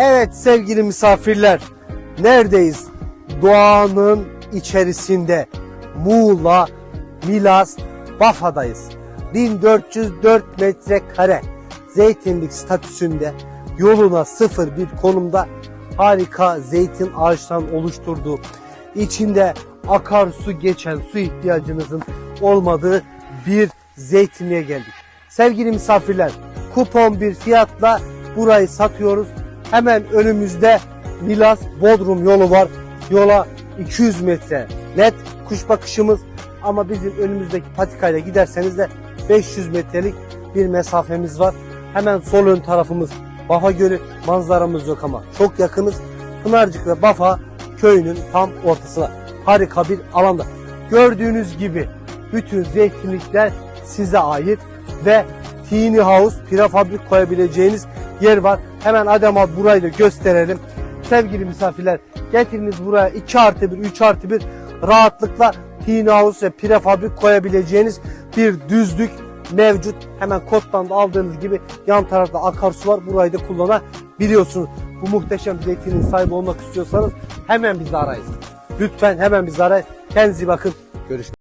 Evet sevgili misafirler, neredeyiz? Doğanın içerisinde Muğla, Milas, Bafa'dayız. 1404 metrekare zeytinlik statüsünde yoluna sıfır bir konumda harika zeytin ağaçtan oluşturduğu içinde akarsu geçen su ihtiyacınızın olmadığı bir zeytinliğe geldik. Sevgili misafirler kupon bir fiyatla burayı satıyoruz. Hemen önümüzde Milas Bodrum yolu var. Yola 200 metre net kuş bakışımız ama bizim önümüzdeki patikayla giderseniz de 500 metrelik bir mesafemiz var. Hemen sol ön tarafımız Bafa Gölü manzaramız yok ama çok yakınız. Pınarcık ve Bafa köyünün tam ortasına harika bir alanda. Gördüğünüz gibi bütün zeytinlikler size ait ve Tini House prefabrik koyabileceğiniz yer var. Hemen Adem burayı da gösterelim. Sevgili misafirler getiriniz buraya 2 artı 1, 3 artı 1 rahatlıkla Tini House ve prefabrik koyabileceğiniz bir düzlük mevcut. Hemen koddan da aldığınız gibi yan tarafta akarsu var. Burayı da kullanabiliyorsunuz. Bu muhteşem zeytinin sahibi olmak istiyorsanız hemen bizi arayın. Lütfen hemen bizi arayın. Kendinize bakın. Görüşmek